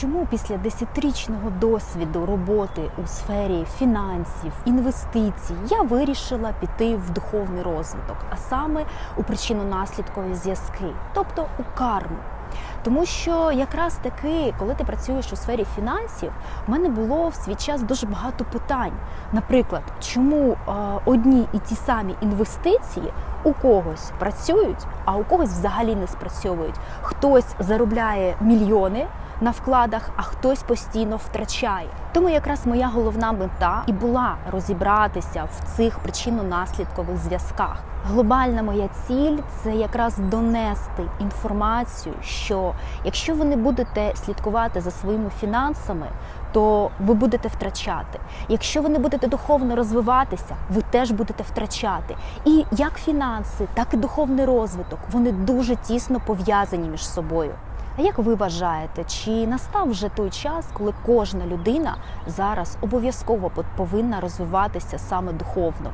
Чому після десятирічного досвіду роботи у сфері фінансів, інвестицій я вирішила піти в духовний розвиток, а саме у причинно-наслідкові зв'язки, тобто у карму? Тому що якраз таки, коли ти працюєш у сфері фінансів, в мене було в свій час дуже багато питань. Наприклад, чому е, одні і ті самі інвестиції у когось працюють, а у когось взагалі не спрацьовують. Хтось заробляє мільйони на вкладах, а хтось постійно втрачає. Тому якраз моя головна мета і була розібратися в цих причинно-наслідкових зв'язках. Глобальна моя ціль це якраз донести інформацію, що якщо ви не будете слідкувати за своїми фінансами, то ви будете втрачати. Якщо ви не будете духовно розвиватися, ви теж будете втрачати. І як фінанси, так і духовний розвиток вони дуже тісно пов'язані між собою. А як ви вважаєте, чи настав вже той час, коли кожна людина зараз обов'язково повинна розвиватися саме духовно?